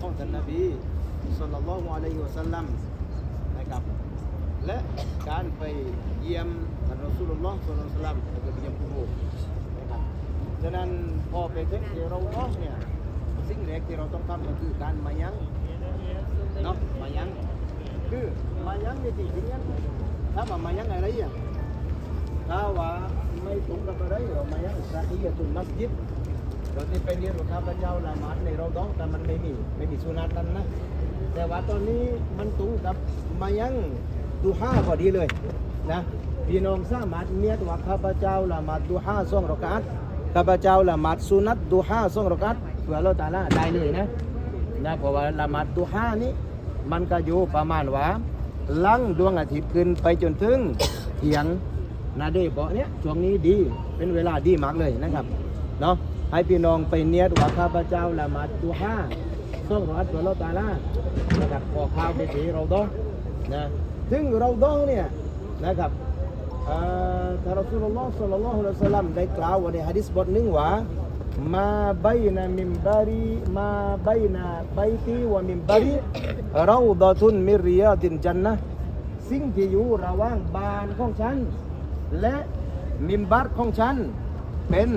ของท่านนบีศ็อลลัลลอฮุอะลัยฮิวะซัลลัมนะครับ และการไปเยี่ยมท่านรอซูลุลลอฮ์ศ็อลลัลลอฮุอะลัยฮิวะซัลลัมแล้วก็ไปเยี่ยมกุโบร์นะครับฉะนั้นพอไปถึงที่เราต้องเนี่ยสิ่งแรกที่เราต้องทำก็คือการมายังเนาะมายังคือมายังในที่จริงนั้นถ้าว่ามายังอะไรอะถ้าว่าไม่ตรงกับอะไรเรามายังสาฮียะตุนมัสยิด เราที่ไปเรียนกับข้าพเจ้าละหมาดในเราต้องแต่มันไม่มีไม่มีสุนัตนั้นนะแต่ว่าตอนนี้มันตรงกับมายังดูห้าพอดีเลยนะพี่น้องสามารถเนียดว่าข้าพเจ้าละหมาดดูห้าสองรากาตข้าพเจ้าละหมาดสุนัตดูห้าสองรากาตเพื่อเราตาละได้เลยนะนะเพราะว่าละหมาดดูห้านี้มันก็อยู่ประมาณว่าลังดวงอาทิตย์ขึ้นไปจนถึงเทียงนาเดบอเนี้ยช่วงนี้ดีเป็นเวลาดีมากเลยนะครับ เนาะให้พี่น้องไปเนียดว่าข้าพเจ้าละมาดดูห้าส่งรหัสตัวเราตาลานะครับขอข้าวไปสีเราดองนะซึ่งเราดองเนี่ยนะครับท่านรอสูลลอฮ์ศ็อลลัลลอฮุอะลัยฮิวะซัลลัมได้กล่าวไว้ในหะดีษบทหนึ่งว่ามาบัยนะมิมบารีมาบัยนะบัยตีวะมิมบารีเราดะตุนมิริยาตินจันนะสิ่งที่อยู่ระหว่างบานของฉัน และมิมบัรของฉันเป็น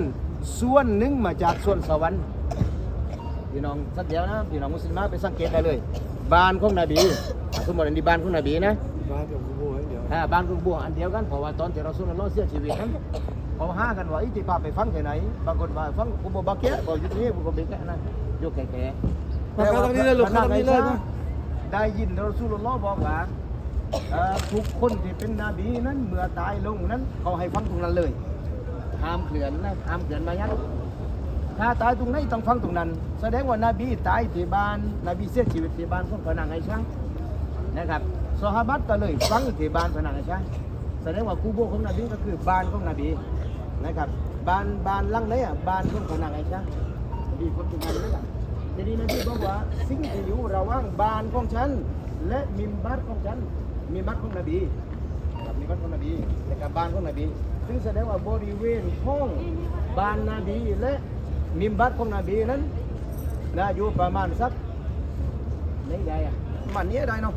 ส่วนหนึ่งมาจากส่วนสวรรค์พี่น้องสักเดียวนะพี่น้องมุสลิมไปสังเกตได้เลย บ้านของนบีสมมติอันนี้บ้านของนบีนะบ้านกับกูโบให้เดียวอ่าบ้านของบัวอันเดียวกันเพราะว่าตอนที่เราสุลลอฮ์เสียชีวิตนั้นเขาห้ากันว่าอิติภาพไปฟังที่ไหนบางคนว่าฟังกูบอกบักเกะบอกอยู่ที่นี่กูบอกเบกะนะอยู่แก่ๆมาเข้าตรงนี้เลยลูกเข้าตรงนี้เลยนะได้ยินเราสุลลอฮ์บอกว่าเอ่อทุกคนที่เป็นนบีนั้นเมื่อตายลงนั้นเขาให้ฟังตรงนั้นเลย ห้ามเขื่อนนะห้ามเขื่อนมายันถ้าตายตรงไหนต้องฟังตรงนั้น แสดงว่านาบีตายที่บ้านนบีเสียชีวิตที่บ้านของพนางไอชางนะครับสหบัตก็เลยฟังที่บ้านพนางไอชางแสดงว่าคูโบของนบีก็คือบ้านของนบีนะครับบ้านบ้านลังไหนอะบ้านของพนางไอชาดีคนทุกคนนะครับทีนี้นบีบอกว่าสิ่งที่อยู่ระหว่างบ้านของฉัน และมิมบัตของฉันมิมบัตของนบีกับมีบ้านของนบีและกับบ้านของนบี ซึ่งแสดงว่าบริเวณห้องบ้านนบีและมิมบัตของนบีนั้นน่าอยู่ประมาณสักไหนได้อะประมันนี้ได้เนาะ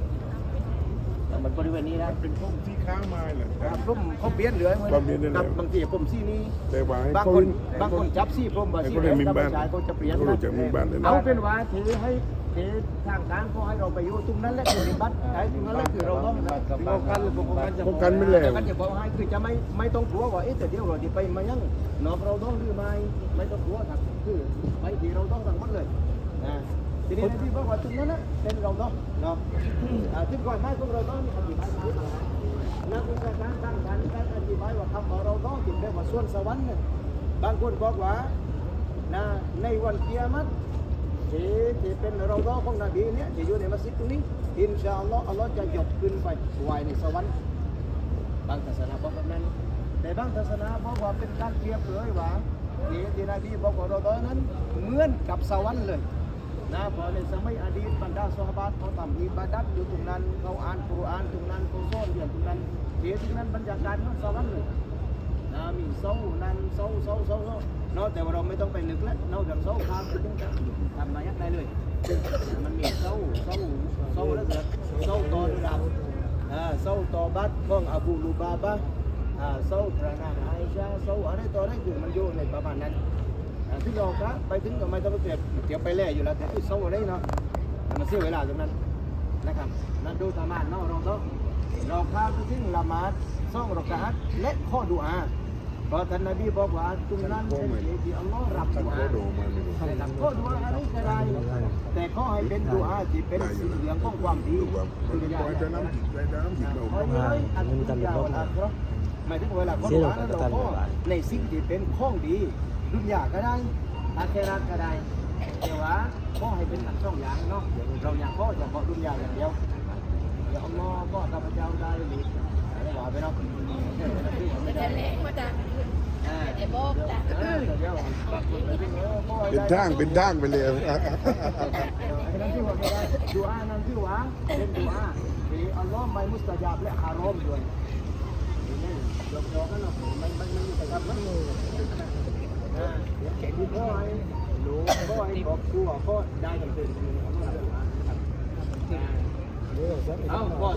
มันบริเวณนี้นะเป็นพวกที่ค้างมาเหรอคครัรับบร่มเขาเปลี่ยนเหลือเหมือนเขาเปลี่ยนเหลือ กับบางทีผมซี่นี้ แต่ว่าให้บางเขาคนบางคนจับซี่พรมบาให้ซี่เขาเรียนมิมกับบ้านชายเขาจะเปลี่ยนเขารู้จักมิมบ้านเลยนะ เอาเป็นว่าถือให้ ถือทางการเขาให้เราไปอยู่ตรงนั้นแหละคือมิบัตไอ้ตรงนั้นแหละคือเราต้องป้องกันหรือป้องกันป้องกันไม่แล้วกันจะบอกให้คือจะไม่ไม่ต้องกลัวว่าเอ๊ะแต่เดี๋ยวเราจะไปมายังนอกเราต้องหรือไม่ไม่ต้องกลัวครับคือไปที่เราต้องทั้งหมดเลยนะทีนี้ที่บอกว่าตรงนั้นนะเป็นเราต้องเนาะอ่าที่ก่อนหน้าของเราต้องมีอธิบายมานักวิชาการตั้งการการอธิบายว่าคำว่าเราต้องถึงได้ว่าส่วนสวรรค์เนี่ยบางคนบอกว่านะในวันเกียรติ ที่ที่เป็นเราต้อของนบีเนี่ยที่อยู่ในมัสยิดตรงนี้อินชาอัลลอฮ์อัลลอฮ์จะยกขึ้นไปไว้ในสวรรค์บางศาสนาบอกแบบนั้น แต่บางศาสนาบอกว่าเป็นการเปรียบเลยว่าที่ที่นบีบอกว่าเราตอนนั้นเหมือนกับสวรรค์เลยนะเพราะในสมัยอดีตบรรดาสหบาตเขาทำอิบาดัตอยู่ตรงนั้นเขาอ่านกุรอานตรงนั้นเขาสอนเรื่องตรงนั้นที่ตรงนั้นบรรยากาศมันสวรรค์เลย นะมีเสานั่นเสาเสาเสาเสาเนาะแต่ว่าเราไม่ต้องไปนึกแล้วนาะจากเสาข้ามไปถึงจะทำมายักได้เลย มันมีเสาเสาเสาแล้วเกิดเสาตอนรับอ่าเศร้ต่อบัตรของอบูลูบาบะอ่าเศร้พระนางไอชาเศร้อะไรต่ออะไรคือมันอยู่ในประมาณนั้นที่เราครับไปถึงก็ไม่ต้องไปเก็บเก็บไปแล่อยู่แล้วแต่ที่เศร้อะไรเนาะมันเสียเวลาตรงนั้นนะครับนั่นดูตามานเนาะเราต้องเราข้ามไปถึงละมาดซ่องรอกาตและข้อดุอา ราะท่านนบีบอกว่าตรงนั้นเป็นที่ที่อัลลอฮ์รับท่าก็ดูอาอะไรก็ได้แต่ข้อให้เป็นดุอาที่เป็นสีเหลืองของความดีดูว่ามันปล่อยจะน้ำจิตใจน้ำจิตเราก็หมายถึงเวลาคนร้านเราก็ในสิ่งที่เป็นข้องดีดุนยาก็ได้อาเคราก็ได้แต่ว่าก็ให้เป็นทั้งสองอย่างเนาะเราอยากก็เฉพาะดุนยาอย่างเดียวเดี๋ยวอัลลอฮ์ก็ข้าพเจ้าได้หรืออะไรว่าไปเนาะ มันจะเละมาจาก ไอ้บ๊กจ้ะเป็นทางเป็นทางไปเลยนั่นที่ว่าดูอานั่นที่ว่าเป็นดูอาที่อัลลอฮ์ไม่มุสตะญาบและฮารอมด้วยยกยกกันเนาะมันมันมันอยู่แต่กับมันเขียนดีพ่อไอ้รู้ก็ให้บอกครูก็ได้กันเป็นเอาพ่อ